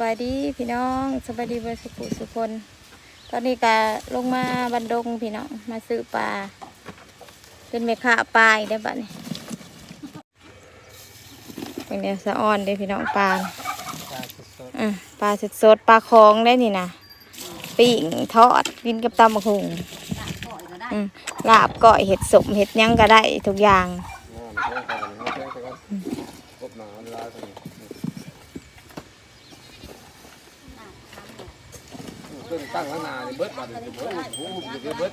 บายดีพี่น้องสบายดีเบอร์สุขุสุคน ตอนนี้ก็ลงมาบันดงพี่น้องมาซื้อปลาเป็นแม่ค้าปลาอีกได้อบัดนี้เป็นเนื้อสะอ่อนเด้อพี่น้องปลาปลาสดอะปลาสดสดๆปลาคองได้นี่นะปิ้งทอดกินกับตำบักหุงอืมลาบก้อยเห็ดสมเห็ดหยังก็ได้ทุกอย่าง ๆงอนแค่กันงอนแค่กันกบหนาเวลาตรงนี้เพิ่ง ตั้งแล้วนาเนี่ยเบิดบาดเนี่ยเบิดหูหูเบิด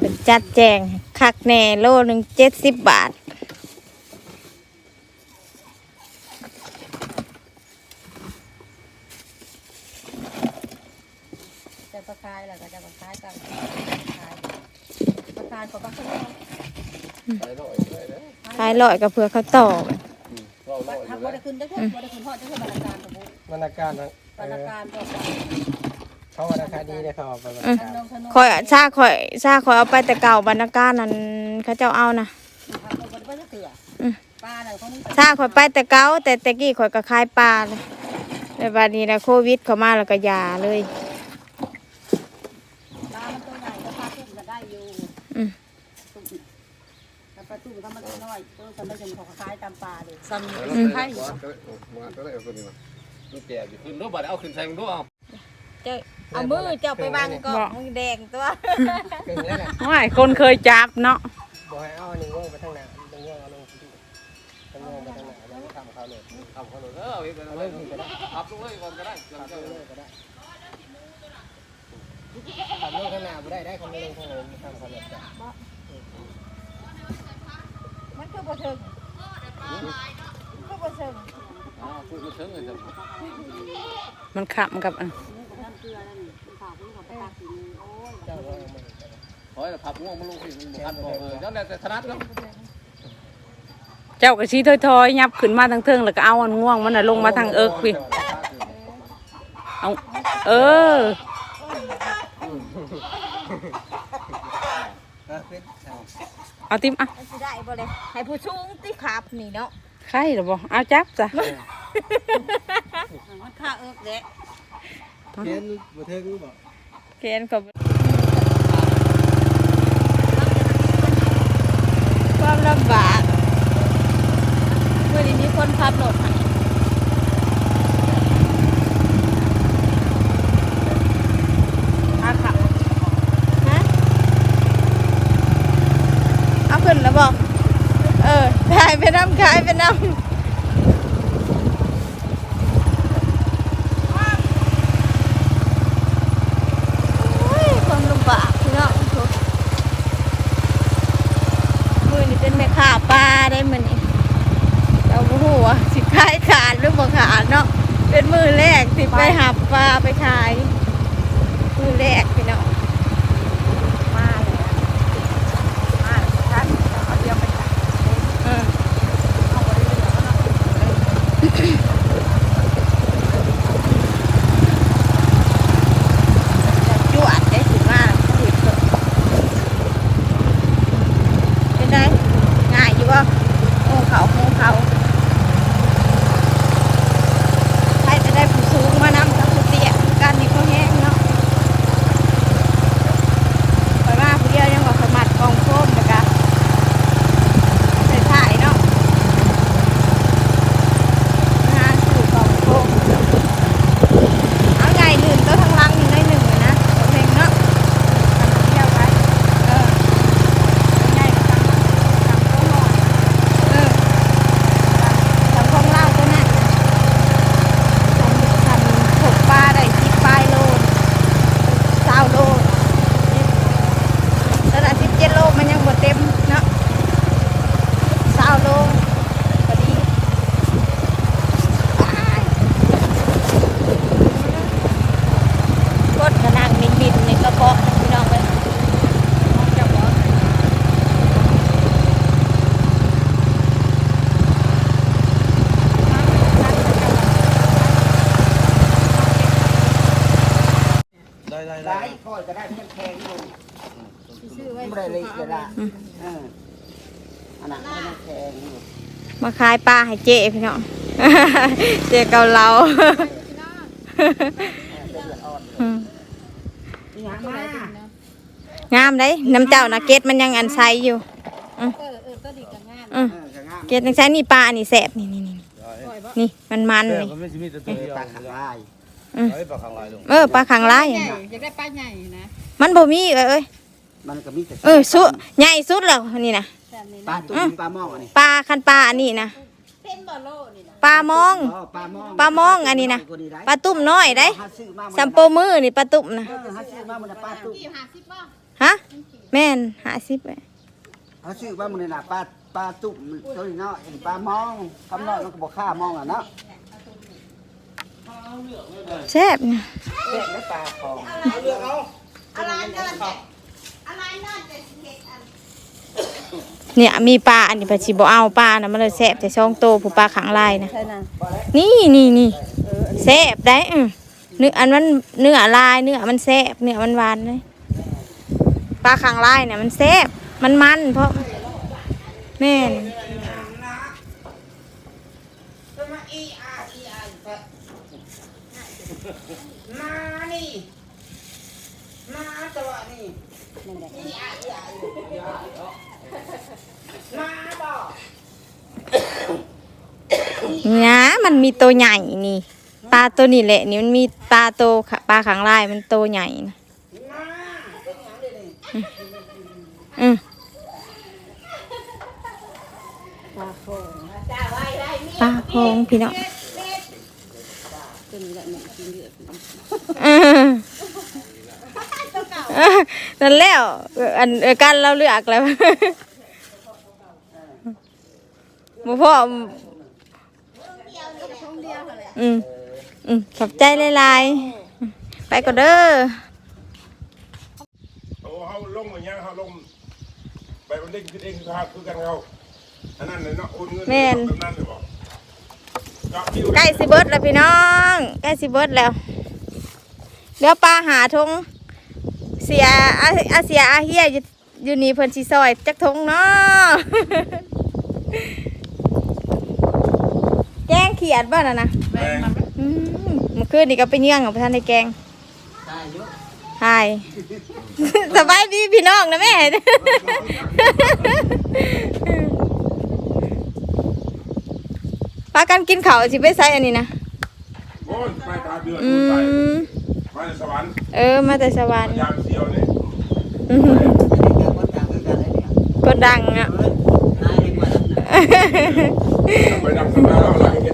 เป็นจัดแจงคักแน่โลหนึ่งเจ็ดสิบบาท จะประคายแล้วก็จะประคายกันประคายเขาก็ขึ้น ไปลอยเลยนะ ขาย ลอยกับเพื่อเขาต่อไปเราลอยอทำยู่บ่เลยได้ขึ้นได้ขึ้นบ่ได้ขึ้นพ่อจะขึ้นบรรณาการสมมุติบรรณาการนะบรรณาการตัวกันเขาบรรณาการดีเลยเขาเอาไปบรรอืณามการนงธนูคอยซาคอยซาคอยเอาไปแต่เก่าบรรณาการนั้นเขาเจ้าเอานะทำตัวบ่ได้เถื่อป้าน่ะเขานี่ซาคอยไปแต่เก่าแต่แต่กี้คอยก็ขายปลาเลยในบัดนี้นะโควิดเข้ามาแล้วก็ยาเลย ป้ามันตัวใหญ่ก็พาตุ้มก็ได้อยู่ อืม ตุ้มแต่ปลาตุ้มก็มัน น้อยตัวสมัยจนเขาคล้ายตามปลาเลยซ้แล้วำเราไข่ไปวัดก็มาก็เลยเอาตัวนี้มาลูกแก่อยู่ขึ้นรูปบัตรเอาขึ้นใส่มึงดูเอาเจ้าเอามือเจ้าไปวางก่อนมึงแดงตัวเก่งแล้วแหละว่าคนเคยจับเนาะบอกให้เอาอันนี้ว่องไปทางหน้าตรงนี้เอาลงที่ตรงนี้ไปทางหน้าแล้วทำเขาเลยทำเขาเลยเออเอาอีกเอาเลยขับลงเลยก่อนก็ได้เจ้าทำเจ้าเลยก็ได้ทำลงข้างหน้าไม่ได้ได้เขาไม่ลงข้างหลังทำเขาเลยจ้ะ มันคือบ่ถึงคือบ่ถึงอ๋อพูดมาเชิงเลยจ้ะมันขับกับอันน้ำเกลือนั่นนี่ฝากนี่เขาไปตักกินโอ้ยเจ้าว่าเอามาเห็นกันขอให้ผับง่วงมันลงสิมันทันบอกเออเจ้าแต่ถนัดแล้วเจ้ากระชี้ถอยๆยับขึ้นมาทางเทิงแล้วก็เอาอันง่วงมันน่ะลงมาทางเอิกพี่เอาเออ เออเป็น เอาเอาติมอะมันสิได้บ่เลยให้ผู้สูงติขับนี่เนาะใครหรอบ่เอาจับจ้ะมันฆ่าเอิกเด็กเขียนบันทึกบอกเขียนกับความลำบากเมื่อนี้มีคนขับรถให้อาขับฮะเอาขึ้นแล้ว บอกเออถ่ายไปน้ำขายไปน้ำโอ้ยความลำบากพี่น้องทุกมือนี่เป็นแม่ค้าปลาได้มือนี่เราบ่ฮู้ว่าสิขายขาดหรือบ่ขาดเนาะเป็นมือแรกที่ไปหับปลาไปขายมือแรกพี่น้อง Mm-hmm. ได้ค่อยก็ได้มันแพงอยู่ซื้อไว้ไม่ได้เลยเสียละเอออันนั้นมันแพงอยู่มาขายปลาให้เจ๊พี่น้องเจ๊เกาเหลาอืมนี่หางมางามเลยน้ำเจ้านะเกตมันยังอันใสอยู่เออเออก็ดีกับงานอืมเออกระงามเกตยังใช้นี่ปลาอันนี้แสบนี่นี่นี่นี่มันมันแต่นี่มันไม่ใช่มีแต่ตัวเดียวปลาขังลาย เฮ้ยปลาขังลายลงเออปลาขังลายใหอะญ่จะได้ป้าใหญ่นะมันบ่มีเอ้ยเอ้ยมันก็มีแต่เออสุดใหญ่สุดแล้วนี่นะแต่นี้ปลานะตุ้มปลาหม้ออันนี้ปลาคันปลาอันนี้นะเป็นบอลโลนี่นะปลามองอ๋อปลาหม้อปลามองอันนี้นะปลาตุ้มน้อยได้หาซื้อมาซัมโปมือนี่ปลาตุ้มนะเออหาซื้อมามันน่ะปลาตุ้มกี่ห้าสิบบ้าฮะแม่นหาสิบหาซื้อมามันน่ะปลาปลาตุ้มตัวนี้เนาะเห็นปลามองคำน้อยมันก็บ่ค่ามองอะเนาะ แซ่บนะแค่ได้ปลาของอะไรนั่นอะไรนั่นจะเห็ดอันเนี่ยมีปลาอันนี้ปลาชิบเอาปลานะมันเลยแซ่บแต่ช่องโตผู้ปลาขังลายนะ ใช่นะนี่นี่นี่แซ่บได้อือเนื้ออันมันเนื้อลายเนื้อมันแซ่บเนื้อมันหวานเลยปลาขังลายเนี่ยมันแซ่บมันมันเพราะแม่น มานี่มาตัวนี่มาบ่ นี่นะมันมีตัวใหญ่นี่ปลาตัวนี้แหละนี่มันมีปลาโตปลาขังลายมันโตใหญ่นะมาเป็นหยังเด้นี่อือปลาโคงพี่น้องนั่นแล้วอันกันเราเลือกแล้วบ่พ่อ ช่องเดียวเลย อืมอืมขอบใจหลายๆ ไปก่อนเด้อโอ้เขาลงอย่างเงี้ยเขาลงไปมันเด้งขึ้นเองคือครับคือกันเขาอันนั้นเลยเนาะโอนเงินแบบนั้นเลยบอกก็ที่ใกล้สิเบิดแล้วพี่น้องใกล้สิเบิดแล้วเดี๋ยวปลาหาทงเสียอาอาเสียอาเฮียอยู่อยู่นี่เพิ่นสิซอยจักทงเนาะ แกงเขียดบ้าน่ะนะ แม่งอืมเมื่อคืนนี่ก็ไปเยื่องกับท่านในแกงได้อยู่ใช่สบายดีพี่น้องนะแม่ ปากันกินข้าวสิไปใส่อันนี้นะโอ้ยไปตาเดือดอืไปมมาจากสวรรค์เออ มาแต่สวรรค์ยามเสียวนี่อื้อหือแต่คนต่างกันเลยเนี่ยก็ดังอะเฮ้ยนายเองว่านั่นน่ะไปดำสนาเอาอะไรกันต้องอย่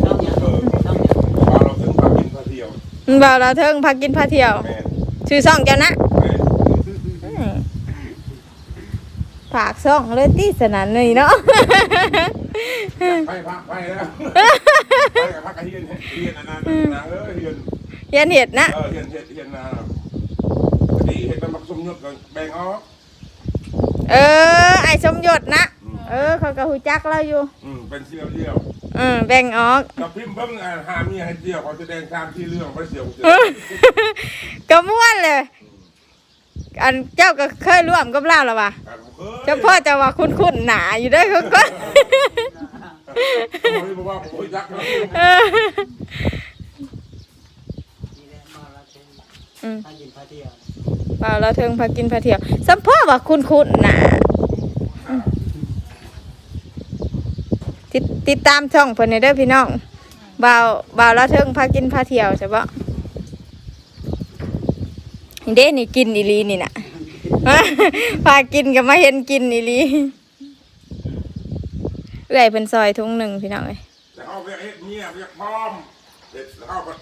มันเบาเราเทิงพากินพาเที่ยว แม่นชื่อซ่องเจ้านะแม่นอืมฝากซ่องเลยที่สนานนี่เนาะ ไปพักไปแล้วไปกับพักกระเฮียนเฮียนอันนั้นนางเออเฮียนยันเห็ดนะ เออเฮียนเฮียนเฮียนนาดีเห็นมันมักสมยศกันแบ่งออกเออ ไอ้สมยศนะ เออเขาก็หูจักเราอยู่ อืมเป็นเสียวเดียว อืมแบ่งออก กับพิมพ์เบิ่งอ่าหาเมียให้เดียวเขาแสดงตามที่เรื่องไปเสียวเจอก็ม่วนเลย อันเจ้าก็เคยร่วมกับเราแล้ววะกันเคยเจ้าพ่อจะว่าคุ้นๆหนาอยู่ได้อเขาก็โอ้ยบอกว่าโอ้ยยักษ์นะเออนี่แหละมาแล้วเป็นอืมพากินพาเที่ยว เปล่าเราเทิงพากินพาเที่ยวสัมพ่อว่าคุ้นๆหนาอืม ติดติดตามช่องเพิ่นให้เด้อพี่น้องบ่าวบ่าวเราเทิงพากินพาเที่ยวใช่ปะนี่เด้นี่กินอีหลีนี่น่ะพากินก็มาเห็นกินอีหลีเอื้อยเพิ่นซอยทุงหนึ่งพี่น้องเอ้ยแต่เขาไปเฮ็ดเมียไปพร้อมเด็ดเขาก็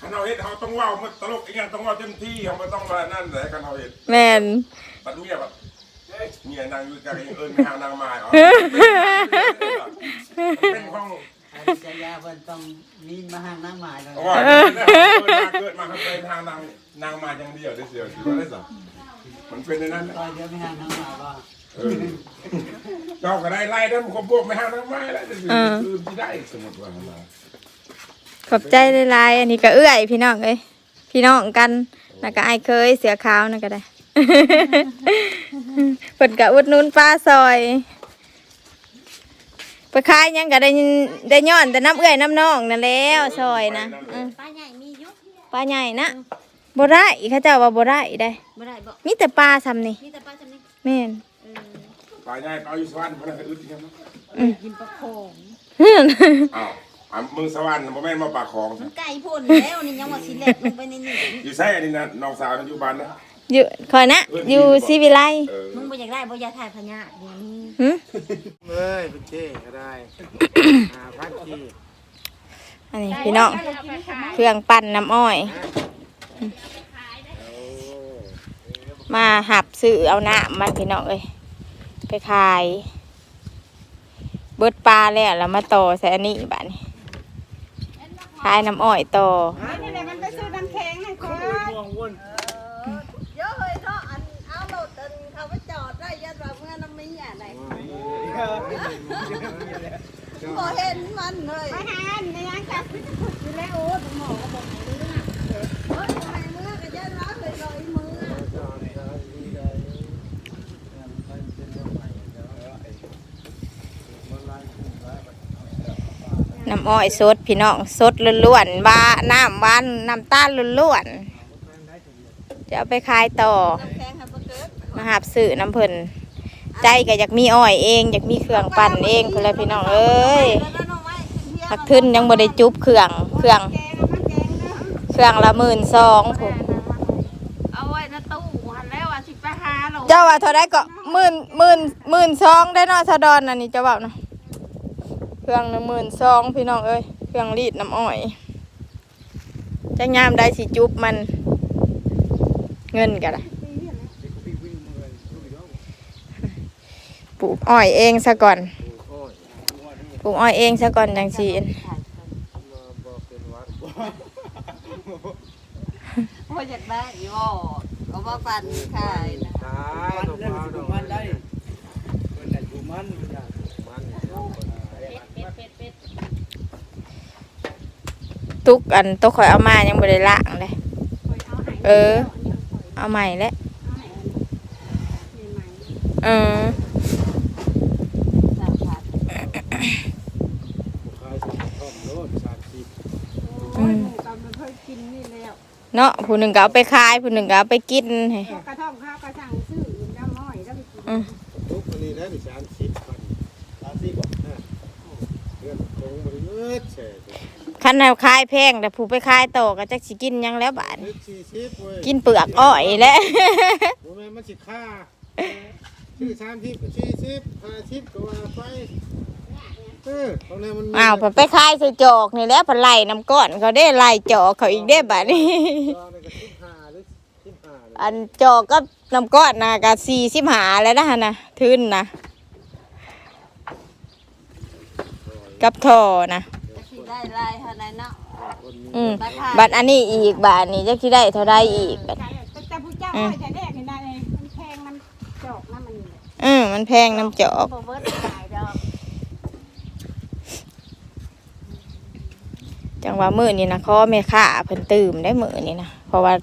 คันเอาเฮ็ดเขาต้องเว้ามันตลกอีกอย่างต้องเว้าเต็มที่เขาไม่ต้องมานั่นแหละกันเขาเฮ็ดแม่นปัดเมียแบบ เอ้ยเมียนางอยู่กันเอิญไปหานางไม้อ๋อเป็นห้องอันนี้จะยาเพิ่นต้องมีมาห้างน้ำหมายแล้วเพราะว่าเกิดมาเขาเป็นทางนางนางมาอย่างเดียวได้เสียวสิว่าได้สักมันเป็นในนั้นตอนเดียวมีห้างน้ำหมายว่าเออเจ้าก็ได้ไล่ได้มันก็บวกไม่หานางไม้แล้วจะคือที่ได้สมมติว่ามาขอบใจหลายๆอันนี้ก็เอื้อยพี่น้องเอ้ยพี่น้องกันแล้วก็ไอ้เคยเสือขาวนั่นก็ได้ เปิดกะอุดหนุนปลาซอยไปขายหยังก็ได้ได้ย้อนแต่น้ำเอื้อยน้ำนองนั่นแหล้วซอยนะอืมปลาใหญ่มีอยุปลาใหญ่นะบ่ได้เขาเจ้าว่าบ่ได้ได้ไม่ได้บอกมีแต่ปลาซ้ำนี่มีแต่ปลาจำนี้แม่นปลาใหญ่ปลาอยู่สวรรค์พนักอึดยังกินปลาโขงอ้าวอะมึงสวรรค์บ่แม่นมาปลาของมันไก่พ่นแล้วนี่ยังว่าสิเล็ดลงไปในนี่อยู่ใส่อันนี้นะน้องสาวอยู่บ้านนะ อยู่คอยนะ อยู่ซีวิไลเออมึงบ่อยากได้บ่อยากถ่ายพญาเดี๋ยวนี้หึเอ้ยเป็นเจ้ก็ได้ หาพันกีอันนี้พี่น้องเครื่องปั่นน้ำอ้อย มาหับซื้อเอาน้ำมันพี่น้องเอ้ยไปขาย เบิดปลาแล้วแล้วมาต่อใส่อันนี้บ้านี้ขายน้ำอ้อยต่อนี่แหละมันไปซื้อน้ำแข็งให้คนห่วงวุ่น เยอะเลยเนาะอันเอาโหลดอันเขาไปจอดได้ยันว่าเมื่อน้ำมีอะไหน บ่เห็นมันเลยไม่หันในยังจับอยู่แล้วโอ้หมอก็บอกให้เรื่องเฮ้ยทำไมมือก็ยันร้อนเลยลอยมือน้ำอ้อยสดพี่น้องสดล้วนๆบ้าน้ำหวานน้ำตาลล้วนๆจะเอาไปขายต่อน้ำแข็งให้บ่เกิดมาหับซื้อน้ำเพิ่น ใจก็อยากมีอ้อยเองอยากมีเครื่องปั่นเองเพื่อนแหละพี่น้องเอ้ยหักทึนยังบ่ได้จุบเครื่องเครื่อง เครื่องละหมื่นสองผมเอาไว้ในตู้หันแล้วอะสิไปหาหรอกเจ้าว่าเท่าไรก็หมื่นหมื่นหมื่นสองได้เนาะสะดอนอันนี้เจ้าเว่าเนาะเครื่องละหมื่นสองพี่น้องเอ้ยเครื่องรีดน้ำอ้อยจะงามได้สิจุบมัน เงินกันละ ปลูกอ้อยเองซะก่อนปลูกอ้อยเองซะก่อนจังสีบ่เป็นวัดพ่อยากได้อีบ่เอามาปั่นขายนะตายตัวเปล่าดอกมันได้ตุกอันตุกข่อยเอามายังบ่ได้ล้างเลยเออ เอาใหม่แล้วเออ สามพัน ขายสิท่อมโลด30 อืม กำมันเคยกินนี่แล้ว เนาะผู้หนึ่งก็เอาไปขายผู้หนึ่งก็เอาไปกินให้กระท่อมข้าวกระสั่งซื้อน้ำน้อยแล้วไปกินอืมทุกอันนี้ได้สามสิบพันสามสิบบ่เรื่องคงบริเวณแฉะคันเอาขายแพงแต่ผู้ไปขายต่อก็จักสิกินหยังแล้วบาดนี้เล็กสี่สิบเว้ยกินเปลือกอ้อยแล้ว โมแม่นมันสิค่าชื่อสามสิบสี่สิบห้าสิบก็ว่าไป เออตรงนี้มันมีอ้าวพอไปขายใส่จอกนี่แหล้วพอไล่น้ำก้อนเขาได้ไล่จอกเขาอีกได้บาดนี้ จอนี่ก็สิบห้าหรือสิบห้าเลยอันจอกก็น้ำก้อนนะก็สี่สิบหาแล้วนะนะทื่นนะกับทอนะจะคิดได้ลายเท่านั้นเนาะอืมบัตรอันนี้อีกบาทนี้จะคิดได้เท่าไรอีกบัดแต่ผู้เจ้าว่าจะแรกเห็นได้เลยมันแพงมันจอกน้ำมันนี่แหละอืมมันแพงน้ำจอก บ่เบิดขายดอก จังว่ามือนี่นะเขาแม่ค่าเพิ่นตื่มได้มือนี่นะเพราะว่า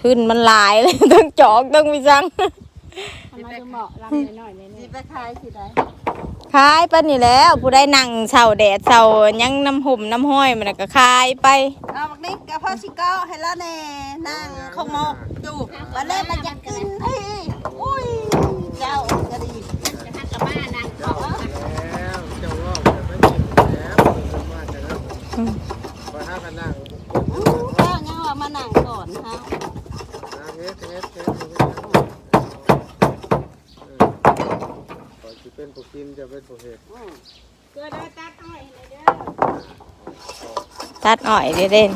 ทุนมันหลายเลย ต้องจอกต้องมีจังมันมาดูเหมาะลำหน่อยๆเลยสิไปขายสิได้ขายไปนี่แล้ว ผู้ได้นั่งเสาแดดเสาหยังน้ำห่มน้ำห้อยมันนะก็ขายไปเอาบักนี้กะเพราชิเก้าให้แล้วแน่นั่งขโมกจูวันแรกมันอยากกินพี่อุ้ยเจ้ากระดีจะทักกับบ้านนะขอแล้วเจ้าว่าจะไม่กินแล้วมันมาจากนั้น อืม ไปหากันนั่ง เายังว่ามานั่งก่อนฮะนั่งเฮ็ดเฮ็ดเฮ็ดเฮ็ดก่อนจะเป็นผู้กินจะเป็นผู้เฮ็ดเกิดอะไรตัดอ้อยเลยเด้อตัดอ้อยเด้เด่น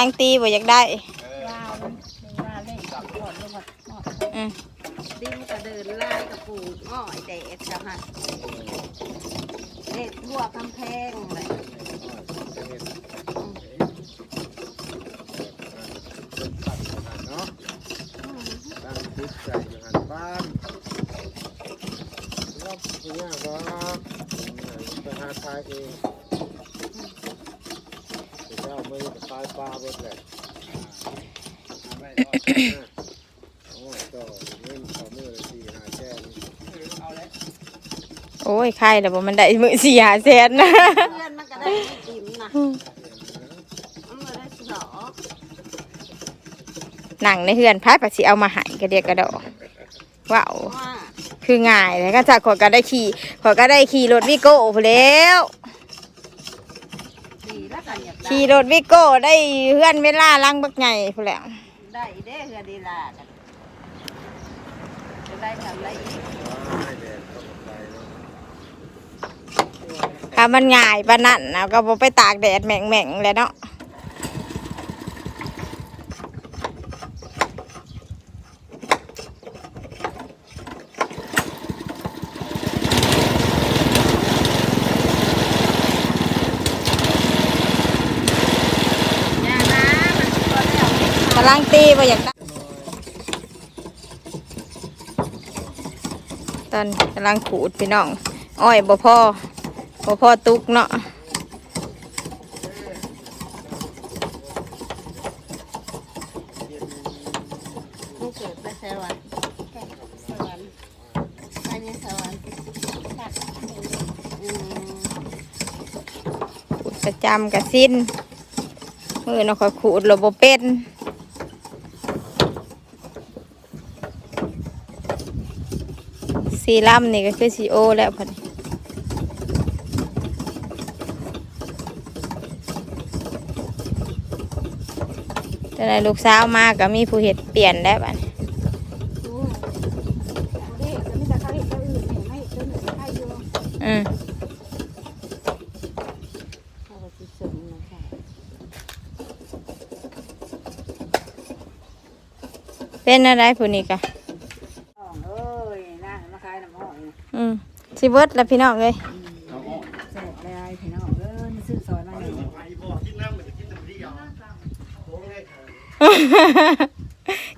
ลังตีบ่อยากได้ว้าวมันว่าเล่นกับก่อนลงมาหมดอืมดินก็เดินไล่กับปูอ้อยแดดจ้ะฮะเด็ดทั่วกำแพงเลยเนาะตั้งติดใจอยู่หันบ้านรอบที่นี่ก็ไปหาทายเองเจ้าไม่ได้ตาย ปลาเบิดเลยโอ้ยก็เงินต่อมือเลยสี่หาแก้นี่โอ้ยใครแต่บ่มันได้มือสี่หาแสนนะเพื่อนมันก็ได้ไม่จิ้มนะมันก็ได้สิหรอหนังในเฮือนพายปัดสิเอามาใหายกระเดียกกระดอกว้าวว่า คือง่ายแล้วก็จากขอยก็ได้ขี่ขอยก็ได้ขี่รถวิโก้พู้นแหล้ว ดีแล้วกันอยากได้ ขี่รถวิโก้ได้เฮือนเวลาลังบักใหญ่พู้นแหล้วได้เด้อเฮือดีลากันจะได้ทำได้อีกถ้ามันง่ายปานนั้นนะก็บ่ไปตากแดดแหม่งๆเลยเนาะ อย่านะมันตัวแล้ว กำลังตีบ่อยากได้ตอนกำลังขูดพี่น้อง อ้อยบ่พ่อบ่พ่อตุกเนาะปรรค์สวรรค์ไปในสวรรค์อืมขูดประจำกับสิ้นมือเนาคอยขูดเราบ่เป็น สีลำนี่ก็คือสีโอแล้วพอดีแต่ในลูกสาวมาก็มีผู้เห็ดเปลี่ยนแล้วบัดนี้ดูเด็กจะไม่จะเขานตัวอื่นเนี่ยไม่ตัวหนึ่งใครอเขาก็สิสนนะคะเป็นอะไรผู้นี้กะ อ๋อเอ้ยนะมาขายน้ำอ้อยนะ อืม สิเบิดแล้วพี่น้องเลยแซ่บเลยพี่น้องเอ้ยมาซื้อซอยมาหนึ่ง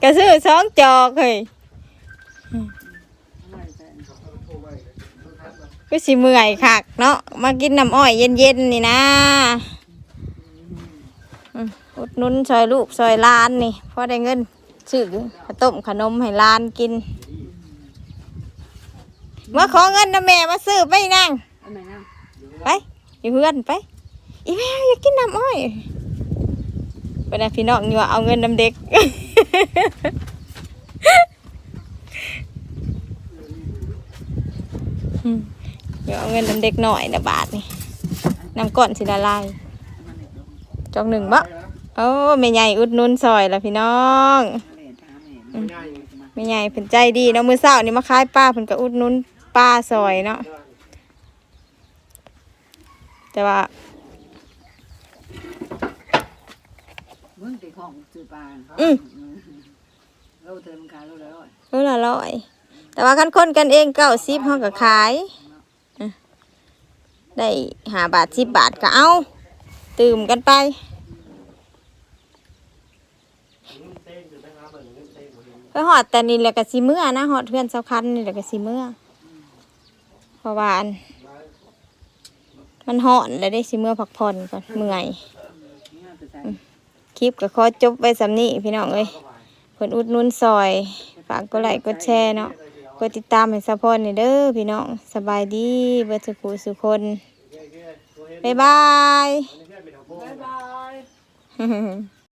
กระซื้อสองจอกเฮ้ยอร่อยจังก็สิเมื่อยคักเนาะมากินน้ำอ้อยเย็นๆนี่นะอืมอุดหนุนซอยลูกซอยหล้านนี่พอได้เงินซื้อข้าวต้มขนมให้หล้านกิน มาขอเงินนะแม่มาซื้อไปนั่งเอาไหนนะไปอยู่เพื่อนไป อีแม่อยากกินน้ำอ้อยไปนะพี่น้องนี่ว่าเอาเงินน้ำเด็กอืมเดี๋ยวเอาเงินน้ำเด็กหน่อยนะบาทนี่น้ำก้อนสิละลายจอกหนึ่งบะโอ้แม่ใหญ่อุดหนุนซอยละพี่น้องเล่นตามเล่นแม่ใหญ่เพิ่นใจดีเนาะมือเศร้านี่มาขายป้าเพิ่นก็อุดหนุน ป้าซอยเนาะแต่ว่ามึงติดของซื้อปลาอืม เราเติมกาเราแล้วโลละร้อย แต่ว่าคันคนกันเองเก้าสิบเขาก็ขายอะได้หาบาทสิบบาทก็เอาตื่มกันไปไปหอดแต่นี่แหละก็สิเมื่อนะหอดเพื่อนสาวคันนี่แหละก็สิเมื่อ เพราะว่าอันมันห่อนแล้วได้สิเมื่อพักผ่อนก่อนเมื่อยคลิปก็ขอจบไปสำนี้พี่น้องเอ้ยเพิ่นอุดนุนซอยฝากกดไลค์กดแชร์เนาะกดติดตามให้ซัพพอร์ตนี่เด้อพี่น้องสบายดีเบิดสุขสุคนบ๊ายบาย บ๊ายบายบ๊ายบาย